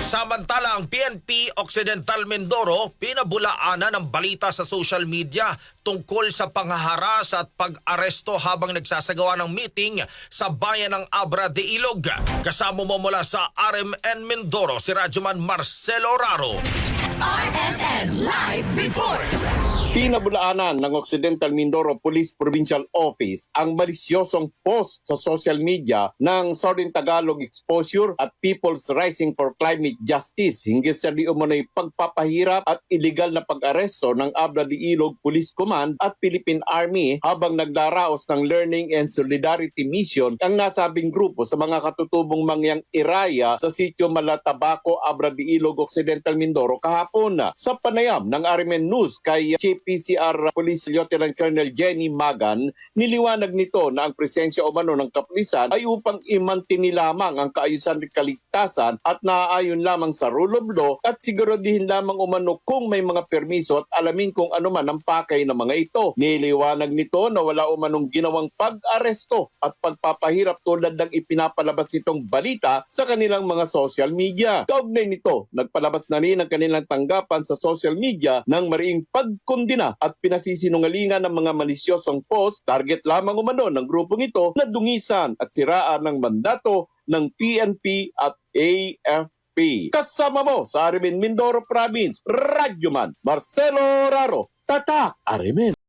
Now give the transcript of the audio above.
Samantala, ang PNP Occidental Mindoro pinabulaanan ng balita sa social media tungkol sa panghaharas at pag-aresto habang nagsasagawa ng meeting sa bayan ng Abra de Ilog. Kasama mo mula sa RMN Mindoro si Radyoman Marcelo Raro. RMN Live Reports. Pinabulaanan ng Occidental Mindoro Police Provincial Office ang malisyosong post sa social media ng Southern Tagalog Exposure at People's Rising for Climate Justice hinggil sa di pagpapahirap at illegal na pag-aresto ng Abra de Ilog Police Command at Philippine Army habang nagdaraos ng Learning and Solidarity Mission ang nasabing grupo sa mga katutubong mangyang iraya sa sitio Malatabaco, Abra de Ilog, Occidental Mindoro kahapon. Sa panayam ng RMN News kay Chief PCR Police Lieutenant Colonel Jenny Magan, niliwanag nito na ang presensya umano ng kapulisan ay upang imantini lamang ang kaayusan at kaligtasan at naaayon lamang sa rule of law at siguradihin lamang umano kung may mga permiso at alamin kung ano man ang pakay ng mga ito. Niliwanag nito na wala umanong ginawang pag-aresto at pagpapahirap tulad ng ipinapalabas itong balita sa kanilang mga social media. Kaugnay nito, nagpalabas na rin ang kanilang tanggapan sa social media ng mariing pagkundina at pinasisinungalingan ng mga malisyosong post target lamang umano ng grupong ito na dungisan at siraan ng mandato ng PNP at AFP. Kasama mo sa Arimin Mindoro Province, Radyoman Marcelo Raro, Tatak Arimin.